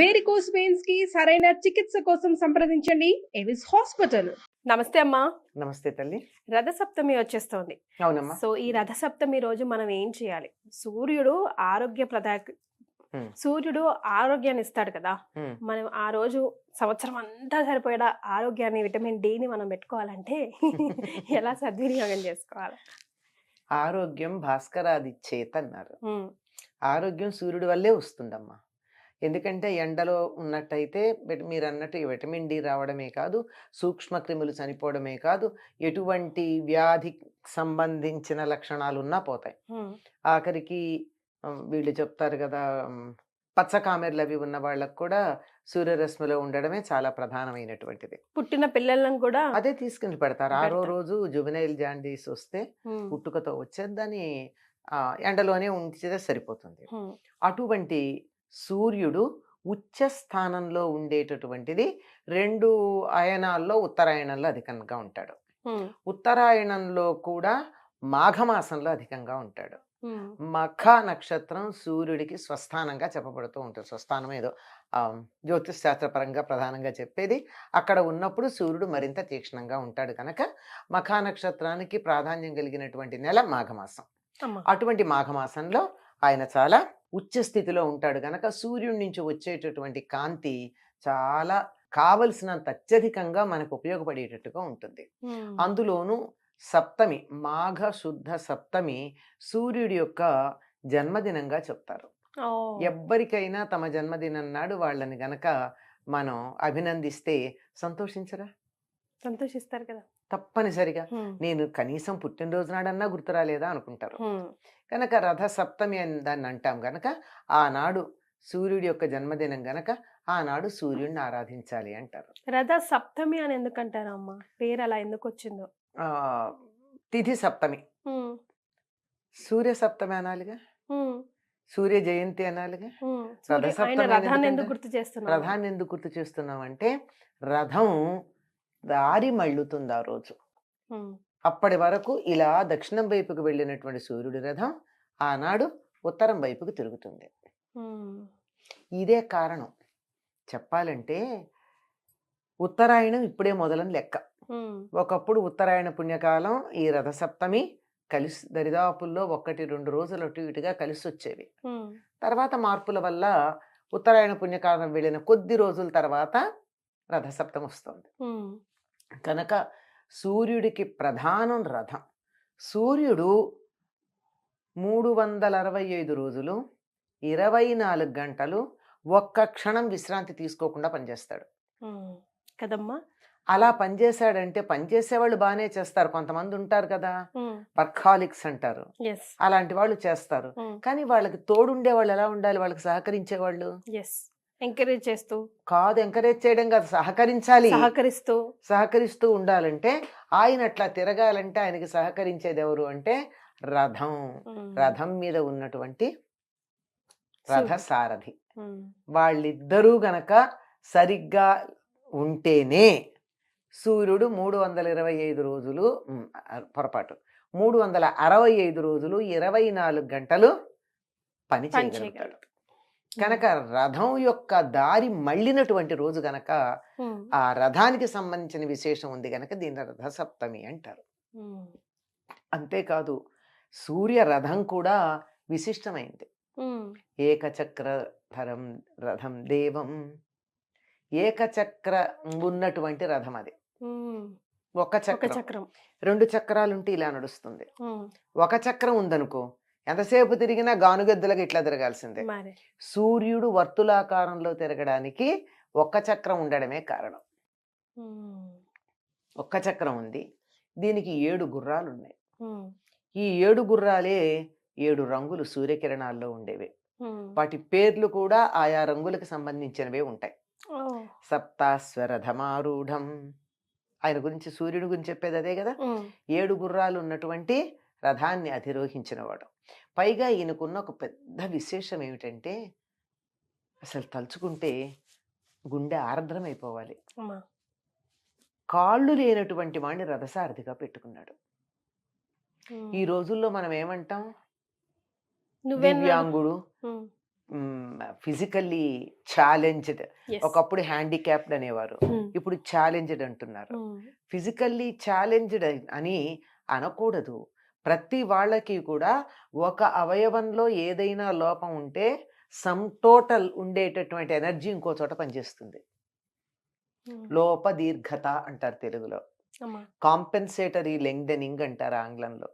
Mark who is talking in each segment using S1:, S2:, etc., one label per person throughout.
S1: Varicose వెయిన్స్కి సరైన చికిత్స కోసం సంప్రదించండి. ఎవిస్ హాస్పిటల్
S2: నమస్తే అమ్మా.
S3: నమస్తే తల్లి.
S2: రథసప్తమి వచ్చేస్తోంది.
S3: అవునమ్మా.
S2: సో ఈ రథసప్తమి రోజు మనం ఏం చేయాలి? సూర్యుడు ఆరోగ్య ప్రదా. సూర్యుడు ఆరోగ్యాన్ని ఇస్తాడు కదా. మనం ఆ రోజు సంవత్సరం అంతా సరిపోయేలా ఆరోగ్యాన్ని విటమిన్ డిని మనం పెట్టుకోవాలంటే ఎలా సద్వినియోగం చేసుకోవాలి?
S3: ఆరోగ్యం భాస్కరాది చేత అన్నారు. ఆరోగ్యం సూర్యుడి వల్లే వస్తుందమ్మా. ఎందుకంటే ఎండలో ఉన్నట్టయితే మీరు అన్నట్టు విటమిన్ డి రావడమే కాదు సూక్ష్మ క్రిములు చనిపోవడమే కాదు ఎటువంటి వ్యాధి సంబంధించిన లక్షణాలు ఉన్నా పోతాయి. ఆఖరికి వీళ్ళు చెప్తారు కదా ఉమ్, పచ్చ కామెర్లు అవి ఉన్న వాళ్ళకు కూడా సూర్యరశ్మిలో ఉండడమే చాలా ప్రధానమైనటువంటిది
S2: పుట్టిన పిల్లలను కూడా
S3: అదే తీసుకుని పెడతారు ఆరో. రోజు జుబినైల్ జాండీస్ వస్తే. పుట్టుకతో వచ్చేది దాన్ని ఎండలోనే ఉంచితే సరిపోతుంది. అటువంటి సూర్యుడు ఉచ్చ స్థానంలో ఉండేటటువంటిది రెండు అయనాల్లో ఉత్తరాయణంలో అధికంగా ఉంటాడు. ఉత్తరాయణంలో కూడా మాఘమాసంలో అధికంగా ఉంటాడు. మఖ నక్షత్రం సూర్యుడికి స్వస్థానంగా చెప్పబడుతూ ఉంటుంది. స్వస్థానం ఏదో జ్యోతిష్ శాస్త్రపరంగా ప్రధానంగా చెప్పేది. అక్కడ ఉన్నప్పుడు సూర్యుడు మరింత తీక్ష్ణంగా ఉంటాడు కనుక మఖా నక్షత్రానికి ప్రాధాన్యం కలిగినటువంటి నెల మాఘమాసం. అటువంటి మాఘమాసంలో ఆయన చాలా ఉచ్చ స్థితిలో ఉంటాడు. గనక సూర్యుడి నుంచి వచ్చేటటువంటి కాంతి చాలా కావలసినంత అత్యధికంగా మనకు ఉపయోగపడేటట్టుగా ఉంటుంది. అందులోనూ సప్తమి మాఘ శుద్ధ సప్తమి సూర్యుడి యొక్క జన్మదినంగా చెప్తారు. ఎవ్వరికైనా తమ జన్మదినం నాడు వాళ్ళని గనక మనం అభినందిస్తే సంతోషించరా?
S2: సంతోషిస్తారు కదా!
S3: తప్పనిసరిగా. నేను కనీసం పుట్టినరోజు నాడన్నా గుర్తు రాలేదా అనుకుంటారు. కనుక రథ సప్తమి అని దాన్ని అంటాం గనక ఆనాడు సూర్యుడి యొక్క జన్మదినం గనక ఆనాడు సూర్యుడిని ఆరాధించాలి అంటారు
S2: రథ సప్తమి అని ఎందుకంటారు అమ్మా పేరు అలా ఎందుకు వచ్చిందో
S3: ఆ, తిథి సప్తమి. సూర్య సప్తమి అనాలిగా. సూర్య జయంతి అనాలిగా. రథ సప్తమి
S2: రథాన్ని
S3: ఎందుకంటే-
S2: ఎందుకు గుర్తు చేస్తున్నారు
S3: రథాన్ని ఎందుకు గుర్తు చేస్తున్నాం అంటే రథం దారి మళ్ళుతుంది ఆ రోజు. అప్పటి వరకు ఇలా దక్షిణం వైపుకు వెళ్ళినటువంటి సూర్యుడి రథం ఆనాడు ఉత్తరం వైపుకు తిరుగుతుంది. ఇదే కారణం చెప్పాలంటే ఉత్తరాయణం ఇప్పుడే మొదలని లెక్క. ఒకప్పుడు ఉత్తరాయణ పుణ్యకాలం ఈ రథసప్తమి కలిసి దరిదాపుల్లో ఒకటి రెండు రోజులు అటు ఇటుగా కలిసి వచ్చేవి. తర్వాత మార్పుల వల్ల ఉత్తరాయణ పుణ్యకాలం వెళ్ళిన కొద్ది రోజుల తర్వాత రథసప్తమి వస్తుంది. కనుక సూర్యుడికి ప్రధానం రథం. సూర్యుడు మూడు వందల అరవై ఐదు రోజులు ఇరవై నాలుగు గంటలు ఒక్క క్షణం విశ్రాంతి తీసుకోకుండా పనిచేస్తాడు.
S2: కదమ్మా?
S3: అలా పనిచేశాడంటే పనిచేసేవాళ్ళు బాగానే చేస్తారు. కొంతమంది ఉంటారు కదా. వర్కాలిక్స్ అంటారు. అలాంటి వాళ్ళు చేస్తారు. కానీ వాళ్ళకి తోడుండే వాళ్ళు ఎలా ఉండాలి? వాళ్ళకి సహకరించే వాళ్ళు
S2: ఎంకరేజ్ చేస్తూ
S3: కాదు ఎంకరేజ్ చేయడం కాదు సహకరించాలి
S2: సహకరిస్తూ
S3: సహకరిస్తూ ఉండాలంటే ఆయన అట్లా తిరగాలంటే ఆయనకి సహకరించేది ఎవరు అంటే రథం. రథం మీద ఉన్నటువంటి రథ. సారథి. వాళ్ళిద్దరూ గనక సరిగ్గా ఉంటేనే సూర్యుడు మూడు వందల ఇరవై ఐదు రోజులు పొరపాటు మూడు వందల అరవై ఐదు రోజులు ఇరవై నాలుగు గంటలు పని చేయగలుగుతాడు. కనుక రథం యొక్క దారి మళ్ళినటువంటి రోజు గనక. ఆ రథానికి సంబంధించిన విశేషం ఉంది గనక దీన్ని రథ సప్తమి అంటారు. అంతేకాదు సూర్య రథం కూడా విశిష్టమైంది. ఏకచక్రధరం రథం దేవం ఏకచక్ర ఉన్నటువంటి రథం అది. ఒక చక్రం
S2: చక్రం
S3: రెండు చక్రాలు ఉంటే ఇలా నడుస్తుంది. ఒక చక్రం ఉందనుకో ఎంతసేపు తిరిగినా గానుగెద్దులకు ఇట్లా తిరగాల్సిందే సూర్యుడు వర్తులాకారంలో తిరగడానికి ఒక్క చక్రం ఉండడమే కారణం. ఒక్క చక్రం ఉంది దీనికి ఏడు గుర్రాలు ఉన్నాయి. ఈ ఏడు గుర్రాలే ఏడు రంగులు సూర్యకిరణాల్లో ఉండేవి. వాటి పేర్లు కూడా ఆయా రంగులకు సంబంధించినవే ఉంటాయి. సప్తాస్వరథమారూఢం ఆయన గురించి సూర్యుడి గురించి చెప్పేది అదే కదా. ఏడు గుర్రాలు ఉన్నటువంటి రథాన్ని అధిరోహించినవాడు పైగా ఈయనకున్న ఒక పెద్ద విశేషం ఏమిటంటే అసలు తలుచుకుంటే గుండె ఆర్ద్రమైపోవాలి. కాళ్ళు లేనటువంటి వాడిని రథసారథిగా పెట్టుకున్నాడు. ఈ రోజుల్లో మనం ఏమంటాం దివ్యాంగుడు ఫిజికల్లీ ఛాలెంజ్డ్. ఒకప్పుడు హ్యాండిక్యాప్డ్ అనేవారు. ఇప్పుడు ఛాలెంజ్డ్ అంటున్నారు. ఫిజికల్లీ ఛాలెంజ్డ్ అని అనకూడదు. ప్రతి వాళ్ళకి కూడా ఒక అవయవంలో ఏదైనా లోపం ఉంటే సమ్ టోటల్ ఉండేటటువంటి ఎనర్జీ ఇంకో చోట పనిచేస్తుంది. లోప దీర్ఘత అంటారు తెలుగులో. కాంపెన్సేటరీ లెంగ్దనింగ్ అంటారు ఆంగ్లంలో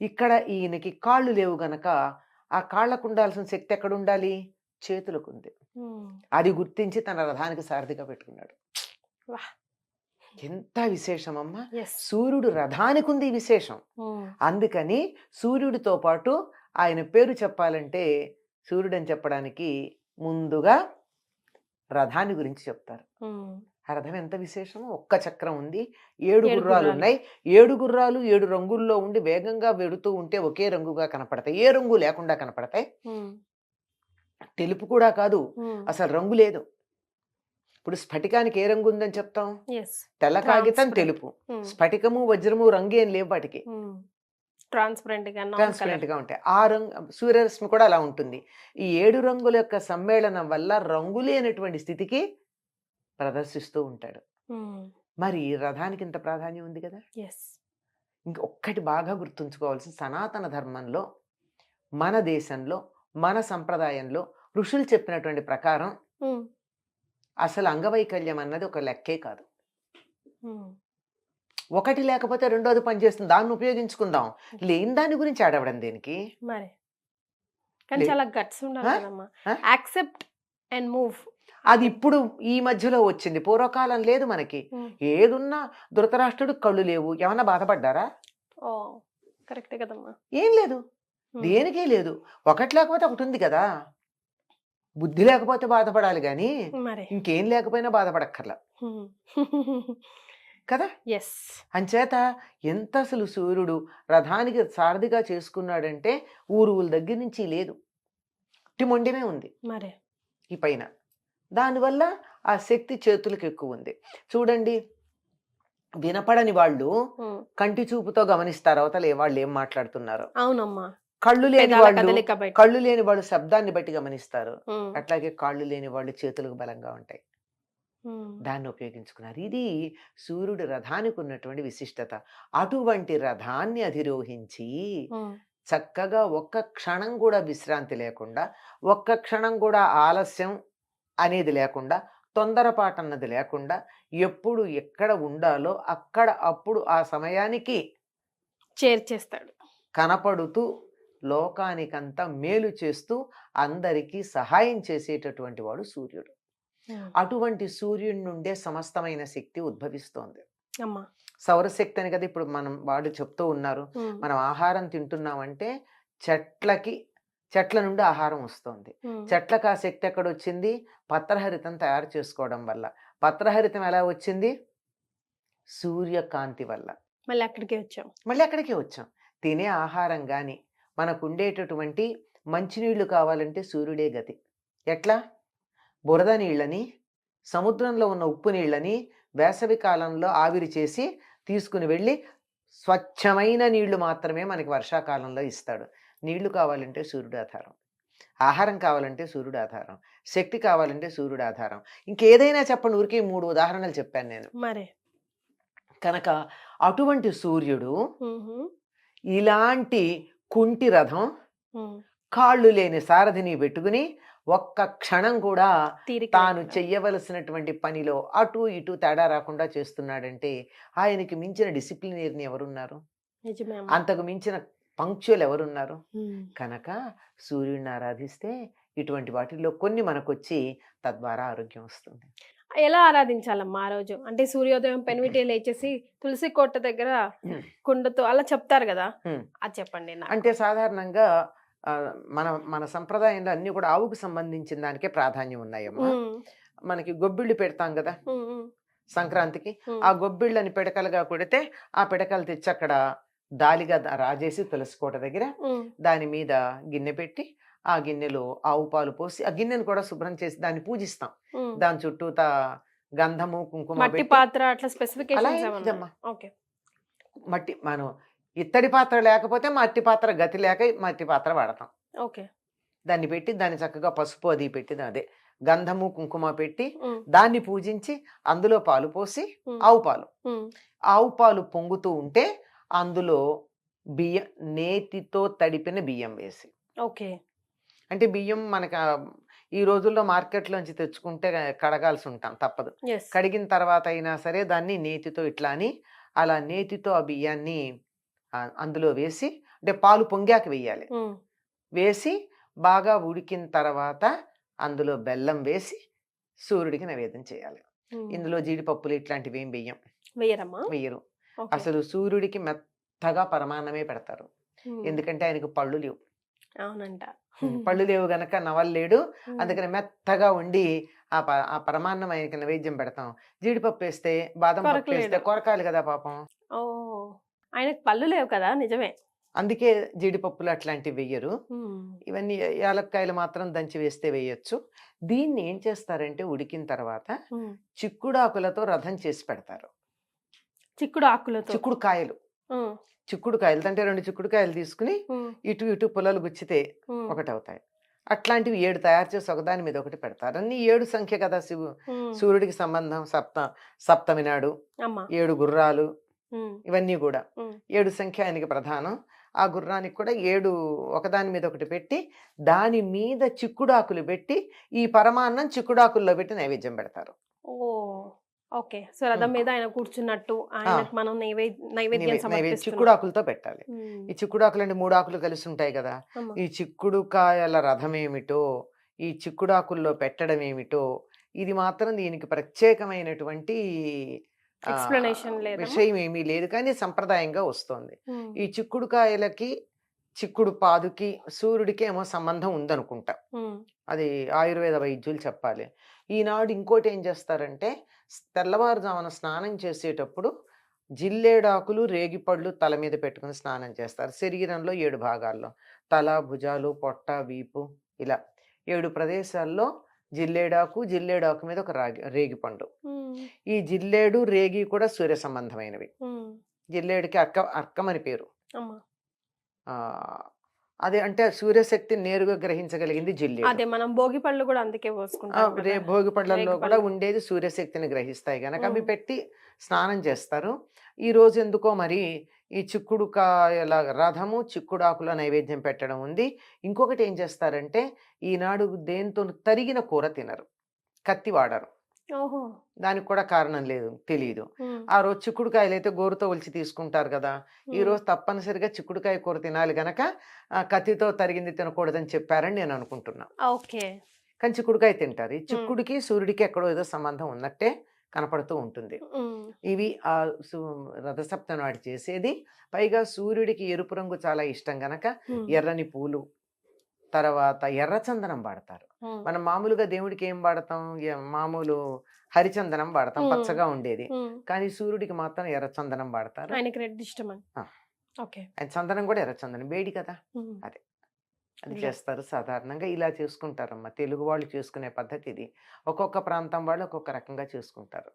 S3: ఇక్కడ ఈయనకి కాళ్ళు లేవు గనక ఆ కాళ్ళకు ఉండాల్సిన శక్తి ఎక్కడ ఉండాలి చేతులకు ఉంది. అది గుర్తించి తన రథానికి సారథిగా పెట్టుకున్నాడు. ఎంత విశేషమమ్మా. సూర్యుడు రథానికి ఉంది విశేషం అందుకని సూర్యుడితో పాటు ఆయన పేరు చెప్పాలంటే సూర్యుడు అని చెప్పడానికి ముందుగా రథాన్ని గురించి చెప్తారు. ఆ రథం ఎంత విశేషమో ఒక్క చక్రం ఉంది. ఏడు గుర్రాలు. ఉన్నాయి. ఏడు గుర్రాలు ఏడు రంగుల్లో ఉండి వేగంగా వెడుతూ ఉంటే ఒకే రంగుగా కనపడతాయి. ఏ రంగు లేకుండా కనపడతాయి. తెలుపు కూడా కాదు. అసలు రంగు లేదు. ఇప్పుడు స్ఫటికానికి ఏ రంగు ఉందని చెప్తాం?
S2: Yes.
S3: తెల్ల కాగితం. తెలుపు.
S2: ఉమ్,
S3: స్ఫటికము వజ్రము రంగు ఏం లేవు వాటికి.
S2: ట్రాన్స్పరెంట్గా non
S3: ట్రాన్స్పరెంట్
S2: colour.
S3: గా ఉంటాయి. ఆ రంగు సూర్యరశ్మి కూడా అలా ఉంటుంది. ఈ ఏడు రంగుల యొక్క సమ్మేళనం వల్ల రంగు లేనటువంటి స్థితికి ప్రదర్శిస్తూ ఉంటాడు.
S2: ఉమ్,
S3: మరి రథానికి ఇంత ప్రాధాన్యం ఉంది కదా. ఇంకొక్కటి బాగా గుర్తుంచుకోవాల్సిన సనాతన ధర్మంలో మన దేశంలో మన సంప్రదాయంలో ఋషులు చెప్పినటువంటి ప్రకారం అసలు అంగవైకల్యం అన్నది ఒక లెక్కే కాదు. ఒకటి లేకపోతే రెండోది పనిచేస్తుంది దాన్ని ఉపయోగించుకుందాం. లేని దాని గురించి ఆడవడం దేనికి?
S2: మరి. కానీ చాలా గట్స్ ఉండాలి
S3: ఆ?
S2: కదమ్మా.
S3: ఆ?
S2: Accept and move.
S3: అది ఇప్పుడు ఈ మధ్యలో వచ్చింది. పూర్వకాలం లేదు మనకి. ఏదున్నా ధృతరాష్ట్రుడు కళ్ళు లేవు. ఏమన్నా బాధపడ్డారా?
S2: కరెక్టే కదమ్మా.
S3: ఏం లేదు. దేనికే లేదు. ఒకటి లేకపోతే ఒకటి ఉంది కదా. బుద్ధి లేకపోతే బాధపడాలి కానీ ఇంకేం లేకపోయినా బాధపడక్కర్లా. కదా?
S2: ఎస్
S3: అంచేత ఎంత అసలు సూర్యుడు రథానికి సారథిగా చేసుకున్నాడంటే ఊరు ఊరు దగ్గర నుంచి లేదు. మొండమే ఉంది.
S2: మరి.
S3: ఈ పైన. దానివల్ల ఆ శక్తి చేతులకు ఎక్కువ ఉంది. చూడండి వినపడని వాళ్ళు కంటి చూపుతో గమనిస్తారు? అవతల వాళ్ళు ఏం మాట్లాడుతున్నారు.
S2: అవునమ్మా.
S3: కళ్ళు లేని వాళ్ళు కళ్ళు లేని వాళ్ళు శబ్దాన్ని బట్టి గమనిస్తారు. అట్లాగే కాళ్ళు లేని వాళ్ళు చేతులకు బలంగా ఉంటాయి. దాన్ని ఉపయోగించుకున్నారు. ఇది సూర్యుడు రథానికి ఉన్నటువంటి విశిష్టత. అటువంటి రథాన్ని అధిరోహించి చక్కగా ఒక్క క్షణం కూడా విశ్రాంతి లేకుండా ఒక్క క్షణం కూడా ఆలస్యం అనేది లేకుండా తొందరపాటు అన్నది లేకుండా ఎప్పుడు ఎక్కడ ఉండాలో అక్కడ అప్పుడు ఆ సమయానికి
S2: చేర్చేస్తాడు.
S3: కనపడుతూ లోకానికంతా మేలు చేస్తూ అందరికీ సహాయం చేసేటటువంటి వాడు సూర్యుడు. అటువంటి సూర్యుడి నుండే సమస్తమైన శక్తి ఉద్భవిస్తోంది.
S2: అమ్మా!
S3: సౌరశక్తి అని కదా ఇప్పుడు మనం వాడు చెప్తూ ఉన్నారు. మనం ఆహారం తింటున్నామంటే చెట్లకి చెట్ల నుండి ఆహారం వస్తుంది. చెట్లకు ఆ శక్తి ఎక్కడ వచ్చింది? పత్రహరితం తయారు చేసుకోవడం వల్ల. పత్రహరితం ఎలా వచ్చింది? సూర్యకాంతి వల్ల.
S2: మళ్ళీ అక్కడికి వచ్చాం.
S3: మళ్ళీ అక్కడికే వచ్చాం. తినే ఆహారం కానీ మనకు ఉండేటటువంటి మంచినీళ్ళు కావాలంటే సూర్యుడే గతి. ఎట్లా? బురద నీళ్ళని సముద్రంలో ఉన్న ఉప్పు నీళ్ళని వేసవి కాలంలో ఆవిరి చేసి తీసుకుని వెళ్ళి స్వచ్ఛమైన నీళ్ళు మాత్రమే మనకి వర్షాకాలంలో ఇస్తాడు. నీళ్ళు కావాలంటే సూర్యుడు ఆధారం. ఆహారం కావాలంటే సూర్యుడు ఆధారం. శక్తి కావాలంటే సూర్యుడు ఆధారం. ఇంకేదైనా చెప్పండి ఊరికే మూడు ఉదాహరణలు చెప్పాను నేను.
S2: మరి.
S3: కనుక అటువంటి సూర్యుడు ఇలాంటి కుంటి రథం కాళ్ళు లేని సారథిని పెట్టుకుని ఒక్క క్షణం కూడా తాను. చెయ్యవలసినటువంటి పనిలో అటు ఇటు తేడా రాకుండా చేస్తున్నాడంటే ఆయనకి మించిన డిసిప్లినరీని ఎవరున్నారు. అంతకు మించిన పంక్చువల్ ఎవరున్నారు? కనుక సూర్యుడిని ఆరాధిస్తే ఇటువంటి వాటిల్లో కొన్ని మనకొచ్చి తద్వారా ఆరోగ్యం వస్తుంది.
S2: ఎలా ఆరాధించాలమ్మా ఆ రోజు? అంటే సూర్యోదయం పెనివిటి లేచేసి తులసి కోట దగ్గర. కుండతో అలా చెప్తారు కదా. అది చెప్పండి.
S3: అంటే సాధారణంగా మన మన సంప్రదాయంలో అన్ని కూడా ఆవుకు సంబంధించిన దానికే ప్రాధాన్యం ఉన్నాయమ్మా. మనకి గొబ్బిళ్ళు పెడతాం కదా? సంక్రాంతికి. ఆ గొబ్బిళ్ళని పిడకలుగా కొడితే ఆ పిడకలు తెచ్చి అక్కడ దాలిగా రాజేసి తులసికోట దగ్గర
S2: ఉమ్,
S3: దాని మీద గిన్నె పెట్టి ఆ గిన్నెలో ఆవు పాలు పోసి ఆ గిన్నెను కూడా శుభ్రం చేసి దాన్ని పూజిస్తాం. దాని చుట్టూత గంధము కుంకుమ
S2: పాత్ర అట్లా
S3: మట్టి మనం ఇత్తడి పాత్ర లేకపోతే మట్టి పాత్ర గతి లేక మట్టి పాత్ర వాడతాం.
S2: ఓకే.
S3: దాన్ని పెట్టి దాన్ని చక్కగా పసుపు అది పెట్టి అదే గంధము కుంకుమ పెట్టి దాన్ని పూజించి అందులో పాలు పోసి ఆవు పాలు. ఆవు పాలు పొంగుతూ ఉంటే అందులో బియ్యం నేతితో తడిపిన బియ్యం వేసి.
S2: ఓకే.
S3: అంటే బియ్యం మనకు ఈ రోజుల్లో మార్కెట్లోంచి తెచ్చుకుంటే కడగాల్సి ఉంటాం తప్పదు. కడిగిన తర్వాత అయినా సరే దాన్ని నేతితో ఇట్లా అని అలా నేతితో ఆ బియ్యాన్ని అందులో వేసి అంటే పాలు పొంగాక వేయాలి వేసి బాగా ఉడికిన తర్వాత అందులో బెల్లం వేసి సూర్యుడికి నైవేద్యం చేయాలి. ఇందులో జీడిపప్పులు ఇట్లాంటివి ఏం వెయ్యం.
S2: వేయరమ్మా
S3: వెయ్యరు.
S2: ఓకే.
S3: అసలు సూర్యుడికి మెత్తగా పరమాన్నమే పెడతారు. ఎందుకంటే ఆయనకు పళ్ళు లేవు.
S2: అవునంట.
S3: పళ్ళు లేవు గనక నవల్లేడు అందుకని మెత్తగా ఉండి ఆ ఆ పరమాన్నం ఆయనకి నైవేద్యం పెడతాం. జీడిపప్పు వేస్తే బాదం పప్పు వేస్తే. కొరకాలి కదా పాపం.
S2: ఓ! ఆయనకు పళ్ళు లేవు కదా నిజమే.
S3: అందుకే జీడిపప్పులు అట్లాంటివి వెయ్యరు. ఇవన్నీ యాలక్కాయలు మాత్రం దంచి వేస్తే వేయొచ్చు. దీన్ని ఏం చేస్తారంటే ఉడికిన తర్వాత
S2: ఉమ్.
S3: చిక్కుడాకులతో రథం చేసి పెడతారు.
S2: చిక్కుడు ఆకులతో.
S3: చిక్కుడు కాయలు.
S2: ఉమ్,
S3: చిక్కుడు కాయలు అంటే రెండు చిక్కుడు కాయలు తీసుకుని ఇటు ఇటు పుల్లలు గుచ్చితే ఒకటి అవుతాయి అట్లాంటివి ఏడు తయారు చేసి ఒకదాని మీద ఒకటి పెడతారు. అన్ని ఏడు సంఖ్య కదా శివు సూర్యుడికి సంబంధం సప్త సప్తమి నాడు ఏడు గుర్రాలు ఇవన్నీ కూడా ఏడు సంఖ్య ఆయనకి ప్రధానం. ఆ గుర్రానికి కూడా ఏడు ఒకదాని మీద ఒకటి పెట్టి దాని మీద చిక్కుడాకులు పెట్టి ఈ పరమాన్నం చిక్కుడాకుల్లో పెట్టి నైవేద్యం పెడతారు.
S2: ఓ! ఓకే. సో రథం మీద ఆయన కూర్చున్నట్టు ఆయనకు మనం నైవేద్య నైవేద్యం
S3: నైవే- నైవేద్యం
S2: సమర్పిస్తున్నాం
S3: చిక్కుడాకులతో పెట్టాలి. ఈ చిక్కుడాకులు అంటే మూడు ఆకులు కలిసి ఉంటాయి కదా. ఈ చిక్కుడుకాయల రథం ఏమిటో ఈ చిక్కుడాకుల్లో పెట్టడం ఏమిటో ఇది మాత్రం దీనికి ప్రత్యేకమైనటువంటి
S2: లేదమ్మా?
S3: విషయం ఏమీ లేదు కానీ సంప్రదాయంగా వస్తుంది. ఈ చిక్కుడుకాయలకి చిక్కుడు పాదుకి సూర్యుడికి ఏమో సంబంధం ఉందనుకుంటా. అది ఆయుర్వేద వైద్యులు చెప్పాలి. ఈనాడు ఇంకోటి ఏం చేస్తారంటే తెల్లవారుజామున స్నానం చేసేటప్పుడు జిల్లేడాకులు రేగిపళ్ళు తల మీద పెట్టుకుని స్నానం చేస్తారు. శరీరంలో ఏడు భాగాల్లో తల భుజాలు పొట్ట వీపు ఇలా ఏడు ప్రదేశాల్లో జిల్లేడాకు జిల్లేడాకు మీద ఒక రాగి రేగిపండు. ఈ జిల్లేడు రేగి కూడా సూర్య సంబంధమైనవి. జిల్లేడికి అర్క అర్కం అని పేరు అదే అంటే సూర్యశక్తిని నేరుగా గ్రహించగలిగింది జిల్లేడు
S2: అదే మనం భోగి పళ్ళు కూడా అందుకే పోసుకుంటాం
S3: రే. భోగి పళ్ళల్లో కూడా. ఉండేది సూర్యశక్తిని గ్రహిస్తాయి కనుక అవి. పెట్టి స్నానం చేస్తారు ఈ రోజు ఎందుకో మరి ఈ చిక్కుడు కాయల రథము చిక్కుడాకుల నైవేద్యం పెట్టడం ఉంది ఇంకొకటి ఏం చేస్తారంటే ఈనాడు దేంతో తరిగిన కూర తినరు కత్తి వాడరు దానికి కూడా కారణం లేదు తెలియదు ఆ రోజు చిక్కుడుకాయలు అయితే గోరుతో ఒలిచి తీసుకుంటారు కదా! ఈ రోజు తప్పనిసరిగా చిక్కుడుకాయ కూర తినాలి గనక ఆ, కత్తితో తరిగింది తినకూడదని చెప్పారని నేను అనుకుంటున్నా.
S2: ఓకే.
S3: కానీ చిక్కుడుకాయ తింటారు. ఈ చిక్కుడికి సూర్యుడికి ఎక్కడో ఏదో సంబంధం ఉన్నట్టే కనపడుతూ ఉంటుంది. ఇవి ఆ సు- రథసప్తమి నాడు చేసేది. పైగా సూర్యుడికి ఎరుపు రంగు చాలా ఇష్టం గనక ఎర్రని పూలు తర్వాత ఎర్రచందనం వాడతారు. మనం మామూలుగా దేవుడికి ఏం వాడతాం మామూలు హరిచందనం వాడతాం. పచ్చగా ఉండేది. కానీ సూర్యుడికి మాత్రం ఎర్రచందనం వాడతారు.
S2: ఆయనకి రెడ్ ఇష్టం
S3: ఆయన చందనం కూడా ఎర్రచందనం వేడి కదా! అది.
S2: ఇలా.
S3: చేస్తారు సాధారణంగా. ఇలా చేసుకుంటారమ్మా తెలుగు వాళ్ళు చేసుకునే పద్ధతి ఇది ఒక్కొక్క ప్రాంతం వాళ్ళు ఒక్కొక్క రకంగా చేసుకుంటారు.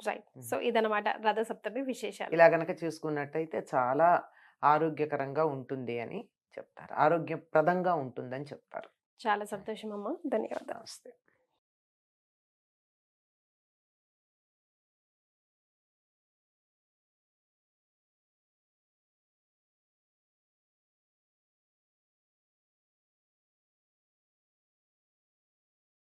S2: రైట్. సో రథ సప్తమి విశేషాలు.
S3: ఇలా గనక చేసుకున్నట్టయితే చాలా ఆరోగ్యకరంగా ఉంటుంది అని చెప్తారు. ఆరోగ్యప్రదంగా ఉంటుందని చెప్తారు.
S2: చాలా సంతోషం అమ్మ. ధన్యవాదాలు.